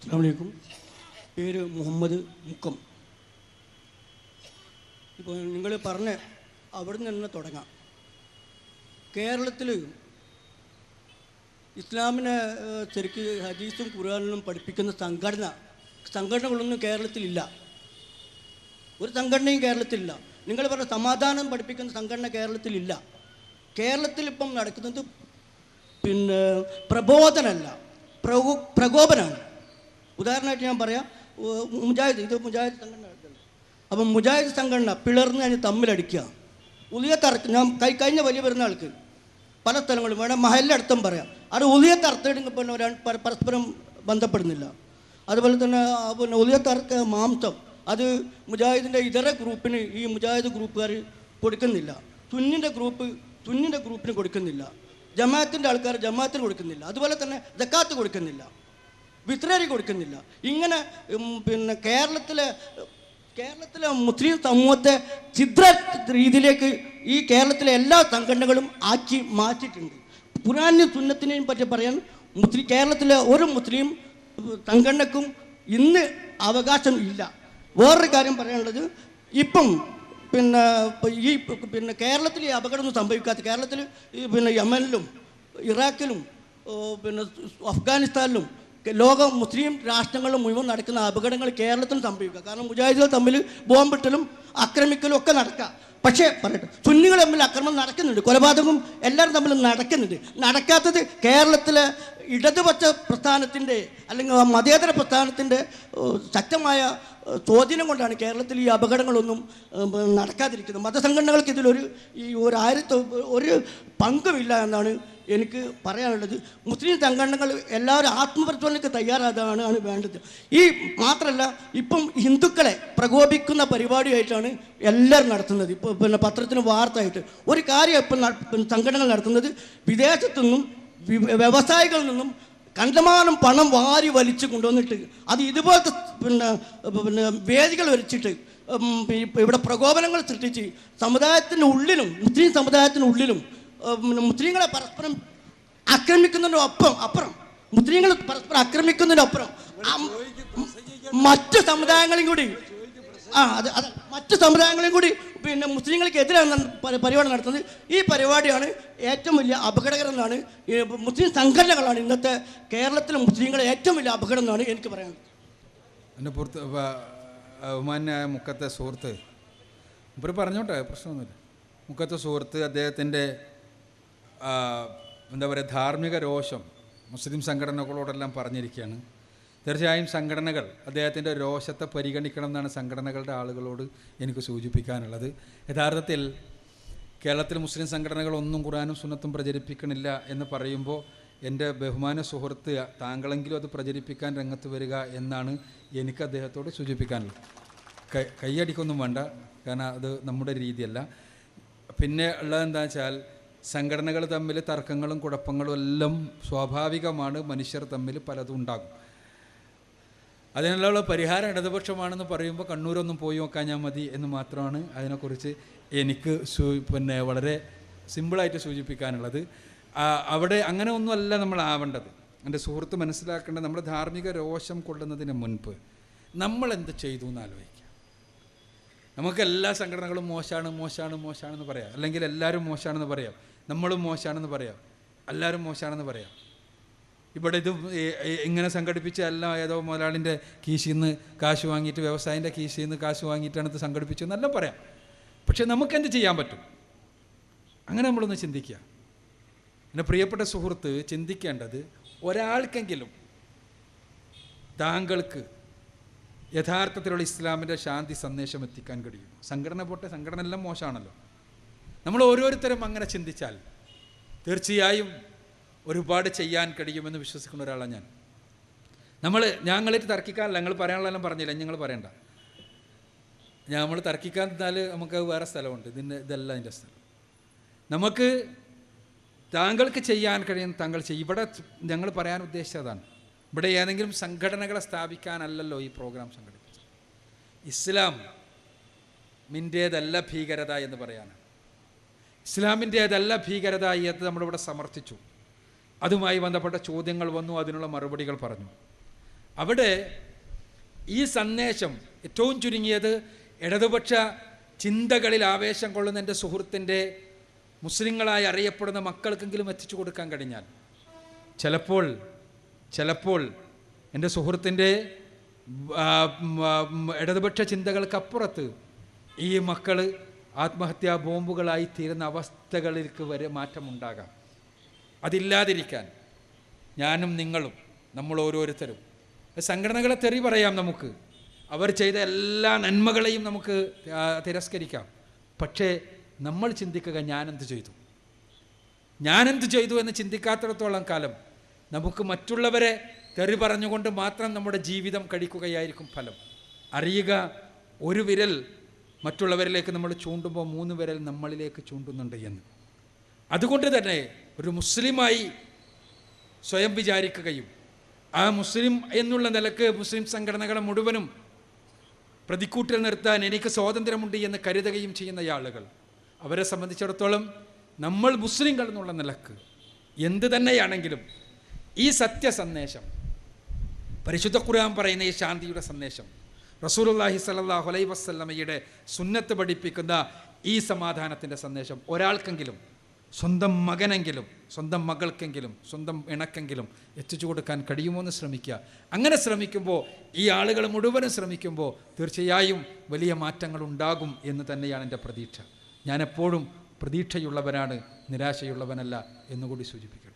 അസ്സാമലൈക്കും പേര് മുഹമ്മദ് മുക്കം. ഇപ്പോൾ നിങ്ങൾ പറഞ്ഞ അവിടെ നിന്ന് തന്നെ തുടങ്ങാം. കേരളത്തിൽ ഇസ്ലാമിനെ ശരിക്ക് ഹദീസും ഖുർആാനിലും പഠിപ്പിക്കുന്ന സംഘടന സംഘടനകളൊന്നും കേരളത്തിലില്ല. ഒരു സംഘടനയും കേരളത്തിലില്ല. നിങ്ങൾ പറഞ്ഞ സമാധാനം പഠിപ്പിക്കുന്ന സംഘടന കേരളത്തിലില്ല. കേരളത്തിൽ ഇപ്പം നടക്കുന്നത് പിന്നെ പ്രബോധനമല്ല പ്രകോ പ്രകോപനമാണ്. ഉദാഹരണമായിട്ട് ഞാൻ പറയാം മുജാഹിദ് ഇത് മുജാഹിദ് സംഘടന. അപ്പം മുജാഹിദ് സംഘടന പിളർന്ന് അതിന് തമ്മിലടിക്കുക. ഉലിയത്തറക്ക് ഞാൻ കൈ കഴിഞ്ഞ വലിയ പെരുന്നാൾക്ക് പല സ്ഥലങ്ങളും വേണം മഹലിനടുത്തും പറയാം. അത് ഉലിയ ഒരാൾ പരസ്പരം ബന്ധപ്പെടുന്നില്ല. അതുപോലെ തന്നെ പിന്നെ ഉലിയ തറക്ക മാംസം അത് മുജാഹിദിന്റെ ഇതര ഗ്രൂപ്പിന് ഈ മുജാഹിദ് ഗ്രൂപ്പുകാർ കൊടുക്കുന്നില്ല. തുന്നിന്റെ ഗ്രൂപ്പ് തുന്നിന്റെ ഗ്രൂപ്പിന് കൊടുക്കുന്നില്ല. ജമാഅത്തിന്റെ ആൾക്കാർ ജമാഅത്തിന് കൊടുക്കുന്നില്ല. അതുപോലെ തന്നെ ജക്കാത്ത് കൊടുക്കുന്നില്ല. വിത്രരി കൊടുക്കുന്നില്ല. ഇങ്ങനെ പിന്നെ കേരളത്തിലെ കേരളത്തിലെ മുസ്ലിം സമൂഹത്തെ ചിത്ര രീതിയിലേക്ക് ഈ കേരളത്തിലെ എല്ലാ സംഘടനകളും ആക്കി മാറ്റിയിട്ടുണ്ട്. പുരാന്യ സുന്നത്തിനെയും പറ്റി പറയാൻ മുസ്ലിം കേരളത്തിലെ ഒരു മുസ്ലിം സംഘടനക്കും ഇന്ന് അവകാശം ഇല്ല. വേറൊരു കാര്യം പറയാനുള്ളത് ഇപ്പം പിന്നെ ഈ പിന്നെ കേരളത്തിൽ ഈ അപകടമൊന്നും സംഭവിക്കാത്ത കേരളത്തിൽ പിന്നെ യമനിലും ഇറാഖിലും പിന്നെ അഫ്ഗാനിസ്ഥാനിലും ലോക മുസ്ലിം രാഷ്ട്രങ്ങൾ മുഴുവൻ നടക്കുന്ന അപകടങ്ങൾ കേരളത്തിൽ സംഭവിക്കുക. കാരണം മുജാഹിദുകൾ തമ്മിൽ ബോംബിട്ടലും ആക്രമിക്കലും ഒക്കെ നടക്കാം പക്ഷേ പറയട്ടെ സുന്നികൾ തമ്മിൽ അക്രമം നടക്കുന്നുണ്ട്. കൊലപാതകവും എല്ലാവരും തമ്മിൽ നടക്കുന്നുണ്ട്. നടക്കാത്തത് കേരളത്തിലെ ഇടതുപക്ഷ പ്രസ്ഥാനത്തിന്റെ അല്ലെങ്കിൽ മതേതര പ്രസ്ഥാനത്തിന്റെ ശക്തമായ ചോദ്യം കൊണ്ടാണ് കേരളത്തിൽ ഈ അപകടങ്ങളൊന്നും നടക്കാതിരിക്കുന്നത്. മതസംഘടനകൾക്ക് ഇതിലൊരു ഈ ഒരു ആയിരത്തി ഒരു പങ്കുമില്ല എന്നാണ് എനിക്ക് പറയാനുള്ളത് മുസ്ലിം സംഘടനകൾ എല്ലാവരും ആത്മപരിശോധനയ്ക്ക് തയ്യാറാതാണ് ആണ് വേണ്ടത്. ഈ മാത്രമല്ല ഇപ്പം ഹിന്ദുക്കളെ പ്രകോപിക്കുന്ന പരിപാടിയായിട്ടാണ് എല്ലാവരും നടത്തുന്നത്. ഇപ്പോൾ പിന്നെ പത്രത്തിന് വാർത്തയായിട്ട് ഒരു കാര്യം ഇപ്പം സംഘടനകൾ നടത്തുന്നത് വിദേശത്തു നിന്നും വ്യവസായികളിൽ നിന്നും കണ്ടമാനം പണം വാരി വലിച്ചു കൊണ്ടുവന്നിട്ട് അത് ഇതുപോലത്തെ പിന്നെ പിന്നെ വേദികൾ വരച്ചിട്ട് ഉം, ഇവിടെ പ്രകോപനങ്ങൾ സൃഷ്ടിച്ച് സമുദായത്തിന്റെ ഉള്ളിലും മുസ്ലിം സമുദായത്തിനുള്ളിലും മുസ്ലിങ്ങളെ പരസ്പരം ആക്രമിക്കുന്നതിന്റെ ഒപ്പം അപ്പുറം. മുസ്ലിങ്ങൾ പരസ്പരം ആക്രമിക്കുന്നതിനപ്പുറം. മറ്റു സമുദായങ്ങളും സമുദായങ്ങളെയും കൂടി. ആ അത് അത് മറ്റു സമുദായങ്ങളെയും കൂടി പിന്നെ മുസ്ലിങ്ങൾക്ക് എതിരാണ് പരിപാടി നടത്തുന്നത്. ഈ പരിപാടിയാണ് ഏറ്റവും വലിയ അപകടകരം എന്നാണ് മുസ്ലിം സംഘടനകളാണ് ഇന്നത്തെ കേരളത്തിലെ മുസ്ലിങ്ങളെ ഏറ്റവും വലിയ അപകടം എന്നാണ് എനിക്ക് പറയാനുള്ളത്. എന്റെ പുറത്ത് ബഹുമാനായ മുക്കത്തെ സുഹൃത്ത്. ഇവർ പറഞ്ഞോട്ടെ പ്രശ്നമൊന്നുമില്ല. മുക്കത്തെ സുഹൃത്ത് അദ്ദേഹത്തിന്റെ എന്താ പറയുക ധാർമ്മിക രോഷം മുസ്ലിം സംഘടനകളോടെല്ലാം പറഞ്ഞിരിക്കുകയാണ്. തീർച്ചയായും സംഘടനകൾ അദ്ദേഹത്തിന്റെ രോഷത്തെ പരിഗണിക്കണം എന്നാണ് സംഘടനകളുടെ ആളുകളോട് എനിക്ക് സൂചിപ്പിക്കാനുള്ളത്. യഥാർത്ഥത്തിൽ കേരളത്തിൽ മുസ്ലിം സംഘടനകൾ ഒന്നും ഖുറാനും സുന്നത്തും പ്രചരിപ്പിക്കണില്ല എന്ന് പറയുമ്പോൾ എന്റെ ബഹുമാന സുഹൃത്ത് താങ്കളെങ്കിലും അത് പ്രചരിപ്പിക്കാൻ രംഗത്ത് വരിക എന്നാണ് എനിക്ക് അദ്ദേഹത്തോട് സൂചിപ്പിക്കാനുള്ളത്. കൈ കൈയടിക്കൊന്നും വേണ്ട കാരണം അത് നമ്മുടെ രീതിയല്ല. പിന്നെ ഉള്ളത് എന്താ വെച്ചാൽ സംഘടനകൾ തമ്മിൽ തർക്കങ്ങളും കുഴപ്പങ്ങളും എല്ലാം സ്വാഭാവികമാണ്. മനുഷ്യർ തമ്മിൽ പലതും ഉണ്ടാകും. അതിനുള്ള പരിഹാരം ഇടതുപക്ഷമാണെന്ന് പറയുമ്പോൾ കണ്ണൂരൊന്നും പോയി നോക്കാൻ ഞാൻ മതി എന്ന് മാത്രമാണ് അതിനെക്കുറിച്ച് എനിക്ക് സൂ- പിന്നെ വളരെ സിമ്പിളായിട്ട് സൂചിപ്പിക്കാനുള്ളത്. അവിടെ അങ്ങനെ ഒന്നുമല്ല നമ്മൾ ആവേണ്ടത്. എന്റെ സുഹൃത്ത് മനസ്സിലാക്കേണ്ടത് നമ്മുടെ ധാർമ്മിക രോഷം കൊള്ളുന്നതിന് മുൻപ് നമ്മൾ എന്ത് ചെയ്തു എന്ന് ആലോചിക്കുക നമുക്ക് എല്ലാ സംഘടനകളും മോശമാണ് മോശമാണ് മോശമാണെന്ന് പറയാം. അല്ലെങ്കിൽ എല്ലാവരും മോശമാണെന്ന് പറയാം. നമ്മളും മോശമാണെന്ന് പറയാം. എല്ലാവരും മോശമാണെന്ന് പറയാം. ഇവിടെ ഇത് ഇങ്ങനെ സംഘടിപ്പിച്ച എല്ലാം ഏതോ മുതലാളിന്റെ കീശിൽ നിന്ന് കാശ് വാങ്ങിയിട്ട് വ്യവസായിന്റെ കീശിൽ നിന്ന് കാശ് വാങ്ങിയിട്ടാണ് ഇത് സംഘടിപ്പിച്ചതെന്നെല്ലാം പറയാം. പക്ഷെ നമുക്കെന്ത് ചെയ്യാൻ പറ്റും? അങ്ങനെ നമ്മളൊന്ന് ചിന്തിക്കുക. എന്റെ പ്രിയപ്പെട്ട സുഹൃത്ത് ചിന്തിക്കേണ്ടത് ഒരാൾക്കെങ്കിലും താങ്കൾക്ക് യഥാർത്ഥത്തിലുള്ള ഇസ്ലാമിന്റെ ശാന്തി സന്ദേശം എത്തിക്കാൻ കഴിയും സംഘടന പോട്ടെ സംഘടന എല്ലാം മോശമാണല്ലോ. നമ്മൾ ഓരോരുത്തരും അങ്ങനെ ചിന്തിച്ചാൽ തീർച്ചയായും ഒരുപാട് ചെയ്യാൻ കഴിയുമെന്ന് വിശ്വസിക്കുന്ന ഒരാളാണ് ഞാൻ. നമ്മൾ ഞങ്ങളിട്ട് തർക്കിക്കാനല്ല ഞങ്ങൾ പറയാനുള്ളതെല്ലാം പറഞ്ഞില്ല ഞങ്ങൾ പറയണ്ട. നമ്മൾ തർക്കിക്കാൻ നിന്നാൽ നമുക്ക് വേറെ സ്ഥലമുണ്ട് ഇതിന്റെ ഇതല്ല അതിന്റെ സ്ഥലം. നമുക്ക് താങ്കൾക്ക് ചെയ്യാൻ കഴിയുന്ന താങ്കൾ ചെയ്യും. ഇവിടെ ഞങ്ങൾ പറയാൻ ഉദ്ദേശിച്ചതാണ് ഇവിടെ ഏതെങ്കിലും സംഘടനകളെ സ്ഥാപിക്കാനല്ലല്ലോ ഈ പ്രോഗ്രാം സംഘടിപ്പിച്ചത്. ഇസ്ലാം മിന്റേതല്ല ഭീകരത എന്ന് പറയാനാണ്. ഇസ്ലാമിന്റേതല്ല ഭീകരത എന്ന് നമ്മളിവിടെ സമർത്ഥിച്ചു. അതുമായി ബന്ധപ്പെട്ട ചോദ്യങ്ങൾ വന്നു അതിനുള്ള മറുപടികൾ പറഞ്ഞു. അവിടെ ഈ സന്ദേശം ഏറ്റവും ചുരുങ്ങിയത് ഇടതുപക്ഷ ചിന്തകളിൽ ആവേശം കൊള്ളുന്ന എന്റെ സുഹൃത്തിന്റെ മുസ്ലിങ്ങളായി അറിയപ്പെടുന്ന മക്കൾക്കെങ്കിലും എത്തിച്ചു കൊടുക്കാൻ കഴിഞ്ഞാൽ ചിലപ്പോൾ ചിലപ്പോൾ എന്റെ സുഹൃത്തിന്റെ ഇടതുപക്ഷ ചിന്തകൾക്കപ്പുറത്ത് ഈ മക്കൾ ആത്മഹത്യാ ബോംബുകളായി തീരുന്ന അവസ്ഥകളിലേക്ക് വരെ മാറ്റമുണ്ടാകാം. അതില്ലാതിരിക്കാൻ ഞാനും നിങ്ങളും നമ്മൾ ഓരോരുത്തരും. സംഘടനകളെ തെറി പറയാം നമുക്ക്. അവർ ചെയ്ത എല്ലാ നന്മകളെയും നമുക്ക് തിരസ്കരിക്കാം. പക്ഷേ നമ്മൾ ചിന്തിക്കുക ഞാനെന്ത് ചെയ്തു? ഞാനെന്ത് ചെയ്തു എന്ന് ചിന്തിക്കാത്തിടത്തോളം കാലം നമുക്ക് മറ്റുള്ളവരെ തെറി പറഞ്ഞുകൊണ്ട് മാത്രം നമ്മുടെ ജീവിതം കഴിക്കുകയായിരിക്കും ഫലം. അറിയുക ഒരു വിരൽ മറ്റുള്ളവരിലേക്ക് നമ്മൾ ചൂണ്ടുമ്പോൾ മൂന്ന് വിരൽ നമ്മളിലേക്ക് ചൂണ്ടുന്നുണ്ട് എന്ന്. അതുകൊണ്ട് തന്നെ ഒരു മുസ്ലിമായി സ്വയം വിചാരിക്കുകയും ആ മുസ്ലിം എന്നുള്ള നിലയ്ക്ക് മുസ്ലിം സംഘടനകളെ മുഴുവനും പ്രതിക്കൂട്ടിൽ നിർത്താൻ എനിക്ക് സ്വാതന്ത്ര്യമുണ്ട് എന്ന് കരുതുകയും ചെയ്യുന്ന ആളുകൾ അവരെ സംബന്ധിച്ചിടത്തോളം നമ്മൾ മുസ്ലിങ്ങൾ എന്നുള്ള നിലയ്ക്ക് എന്ത് തന്നെയാണെങ്കിലും ഈ സത്യ സന്ദേശം പരിശുദ്ധ ഖുർആൻ പറയുന്ന ഈ ശാന്തിയുടെ സന്ദേശം റസൂലുള്ളാഹി സ്വല്ലല്ലാഹു അലൈഹി വസല്ലമയുടെ സുന്നത്ത് പഠിപ്പിക്കുന്ന ഈ സമാധാനത്തിന്റെ സന്ദേശം ഒരാൾക്കെങ്കിലും സ്വന്തം മകനെങ്കിലും സ്വന്തം മകൾക്കെങ്കിലും സ്വന്തം ഇണക്കെങ്കിലും എത്തിച്ചു കൊടുക്കാൻ കഴിയുമോ എന്ന് ശ്രമിക്കുക. അങ്ങനെ ശ്രമിക്കുമ്പോൾ ഈ ആളുകൾ മുഴുവനും ശ്രമിക്കുമ്പോൾ തീർച്ചയായും വലിയ മാറ്റങ്ങൾ ഉണ്ടാകും എന്ന് തന്നെയാണ് എന്റെ പ്രതീക്ഷ. ഞാനെപ്പോഴും പ്രതീക്ഷയുള്ളവനാണ് നിരാശയുള്ളവനല്ല എന്നുകൂടി സൂചിപ്പിക്കണം.